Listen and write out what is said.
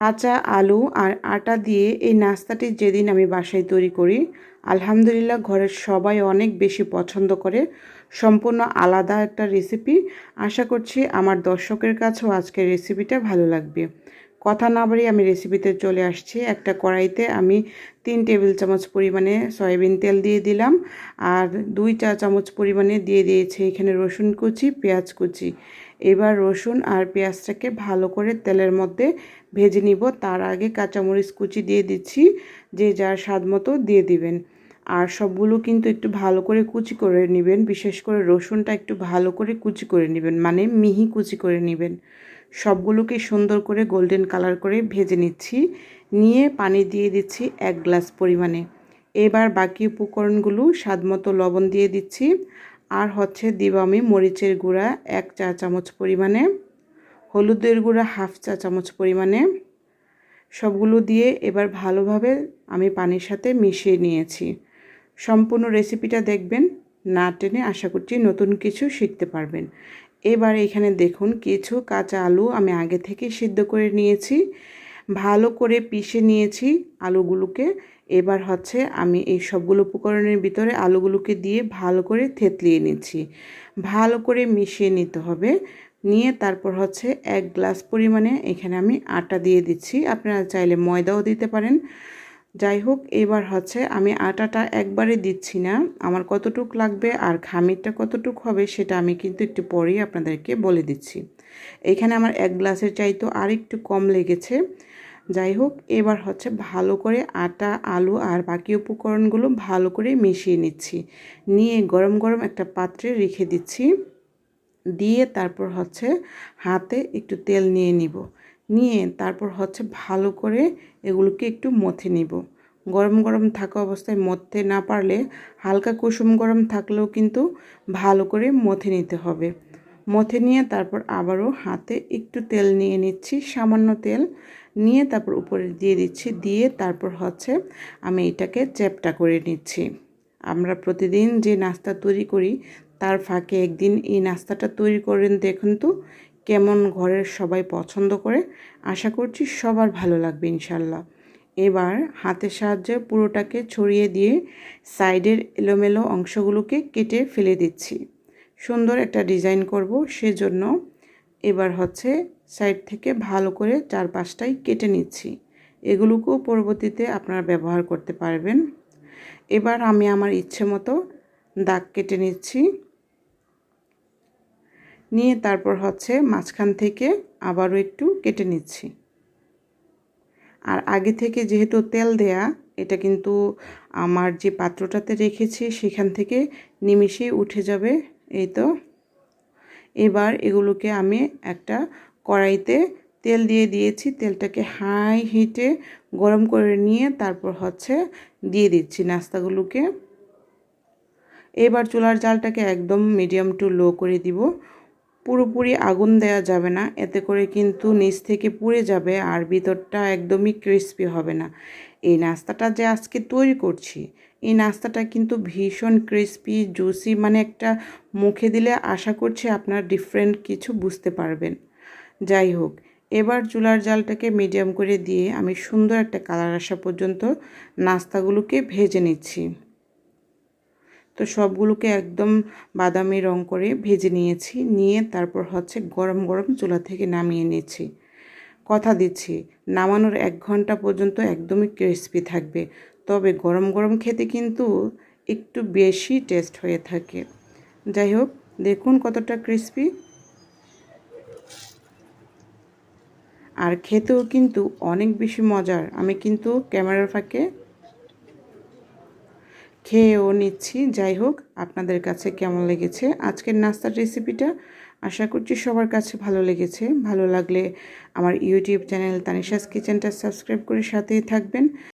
কাঁচা আলু আর আটা দিয়ে এই নাস্তাটি যেদিন আমি বাসায় তৈরি করি, আলহামদুলিল্লাহ ঘরের সবাই অনেক বেশি পছন্দ করে। সম্পূর্ণ আলাদা একটা রেসিপি আশা করছি আমার দর্শকের কাছেও আজকের রেসিপিটা ভালো লাগবে। কথা না বাড়িয়ে আমি রেসিপিতে চলে আসছি। একটা কড়াইতে আমি তিন টেবিল চামচ পরিমাণে সয়াবিন তেল দিয়ে দিলাম আর দুই চা চামচ পরিমাণে দিয়ে দিয়েছি এখানে রসুন কুচি, পেঁয়াজ কুচি। এবার রসুন আর পেঁয়াজটাকে ভালো করে তেলের মধ্যে ভেজে নিব। তার আগে কাঁচামরিচ কুচি দিয়ে দিচ্ছি, যে যার স্বাদ মতো দিয়ে দিবেন। আর সবগুলো কিন্তু একটু ভালো করে কুচি করে নেবেন। বিশেষ করে রসুনটা একটু ভালো করে কুচি করে নেবেন মানে মিহি কুচি করে নেবেন। সবগুলোকে সুন্দর করে গোল্ডেন কালার করে ভেজে নিচ্ছি। নিয়ে পানি দিয়ে দিচ্ছি এক গ্লাস পরিমাণে। এবার বাকি উপকরণগুলো স্বাদ মতো লবণ দিয়ে দিচ্ছি। আর হচ্ছে দিব আমি মরিচের গুঁড়া এক চা চামচ পরিমাণে, হলুদের গুঁড়া হাফ চা চামচ পরিমাণে। সবগুলো দিয়ে এবার ভালোভাবে আমি পানির সাথে মিশিয়ে নিয়েছি। সম্পূর্ণ রেসিপিটা দেখবেন, না টেনে আশা করছি নতুন কিছু শিখতে পারবেন। এবার এখানে দেখুন কিছু কাঁচা আলু আমি আগে থেকে সিদ্ধ করে নিয়েছি। ভালো করে পিষে নিয়েছি আলুগুলোকে। এবার হচ্ছে আমি এই সবগুলো উপকরণের ভিতরে আলুগুলোকে দিয়ে ভালো করে থেতলিয়ে নিচ্ছি। ভালো করে মিশিয়ে নিতে হবে। নিয়ে তারপর হচ্ছে এক গ্লাস পরিমাণে এখানে আমি আটা দিয়ে দিচ্ছি। আপনারা চাইলে ময়দাও দিতে পারেন। যাই হোক এবার হচ্ছে আমি আটাটা একবারে দিচ্ছি না। আমার কতটুক লাগবে আর খামিরটা কতটুক হবে সেটা আমি কিন্তু একটু পরেই আপনাদেরকে বলে দিচ্ছি। এখানে আমার এক গ্লাসের চাইতো আর একটু কম লেগেছে। যাই হোক এবার হচ্ছে ভালো করে আটা, আলু আর বাকি উপকরণগুলো ভালো করে মিশিয়ে নিচ্ছি। নিয়ে গরম গরম একটা পাত্রে রেখে দিচ্ছি। দিয়ে তারপর হচ্ছে হাতে একটু তেল নিয়ে নিব। নিয়ে তারপর হচ্ছে ভালো করে এগুলোকে একটু মথে নিব। গরম গরম থাকা অবস্থায় মথতে না পারলে হালকা কুসুম গরম থাকলেও কিন্তু ভালো করে মথে নিতে হবে। মথে নিয়ে তারপর আবারও হাতে একটু তেল নিয়ে নিচ্ছি, সামান্য তেল নিয়ে তারপর উপরে দিয়ে দিচ্ছি, দিয়ে তারপর হচ্ছে আমি এটাকে চ্যাপটা করে নিচ্ছি। আমরা প্রতিদিন যে নাস্তা তৈরি করি, তার ফাঁকে একদিন এই নাস্তাটা তৈরি করেন দেখুন তো কেমন ঘরের সবাই পছন্দ করে, আশা করছি সবার ভালো লাগবে ইনশাল্লাহ। এবার হাতের সাহায্যে পুরোটাকে ছড়িয়ে দিয়ে সাইডের এলোমেলো অংশগুলোকে কেটে ফেলে দিচ্ছি। সুন্দর একটা ডিজাইন করব, সেজন্য এবার হচ্ছে সাইড থেকে ভালো করে চার পাঁচটাই কেটে নিচ্ছি। এগুলোকেও পরবর্তীতে আপনারা ব্যবহার করতে পারবেন। এবার আমি আমার ইচ্ছে মতো দাগ কেটে নিচ্ছি। নিয়ে তারপর হচ্ছে মাঝখান থেকে আবারও একটু কেটে নিচ্ছি। আর আগে থেকে যেহেতু তেল দেয়া, এটা কিন্তু আমার যে পাত্রটাতে রেখেছি সেখান থেকে নিমিশেই উঠে যাবে। এই তো। এবার এগুলোকে আমি একটা কড়াইতে তেল দিয়ে দিয়েছি। তেলটাকে হাই হিটে গরম করে নিয়ে তারপর হচ্ছে দিয়ে দিচ্ছি নাস্তাগুলোকে। এবার চুলার জালটাকে একদম মিডিয়াম টু লো করে দিব। পুরোপুরি আগুন দেওয়া যাবে না। এতে করে কিন্তু নিচ থেকে পুড়ে যাবে আর ভিতরটা একদমই ক্রিস্পি হবে না। এই নাস্তাটা যে আজকে তৈরি করছি, এই নাস্তাটা কিন্তু ভীষণ ক্রিস্পি জুসি মানে একটা মুখে দিলে আশা করছি আপনার ডিফারেন্ট কিছু বুঝতে পারবেন। যাই হোক, এবার চুলার জালটাকে মিডিয়াম করে দিয়ে আমি সুন্দর একটা কালার আসা পর্যন্ত নাস্তাগুলোকে ভেজে নিচ্ছি। তো সবগুলোকে একদম বাদামি রং করে ভেজে নিয়েছি। নিয়ে তারপর হচ্ছে গরম গরম চুলা থেকে নামিয়ে নিয়েছি কথা দিচ্ছি, নামানোর এক ঘণ্টা পর্যন্ত একদমই ক্রিস্পি থাকবে। তবে গরম গরম খেতে কিন্তু একটু বেশি টেস্ট হয়ে থাকে। যাই হোক, দেখুন কতটা ক্রিস্পি আর খেতেও কিন্তু অনেক বেশি মজার। আমি কিন্তু ক্যামেরার ফাঁকে খেয়েও নিচ্ছি। যাই হোক, আপনাদের কাছে কেমন লেগেছে আজকের নাস্তার রেসিপিটা? আশা করছি সবার কাছে ভালো লেগেছে। ভালো লাগলে আমার ইউটিউব চ্যানেল তানিশাস কিচেনটা সাবস্ক্রাইব করে সাথেই থাকবেন।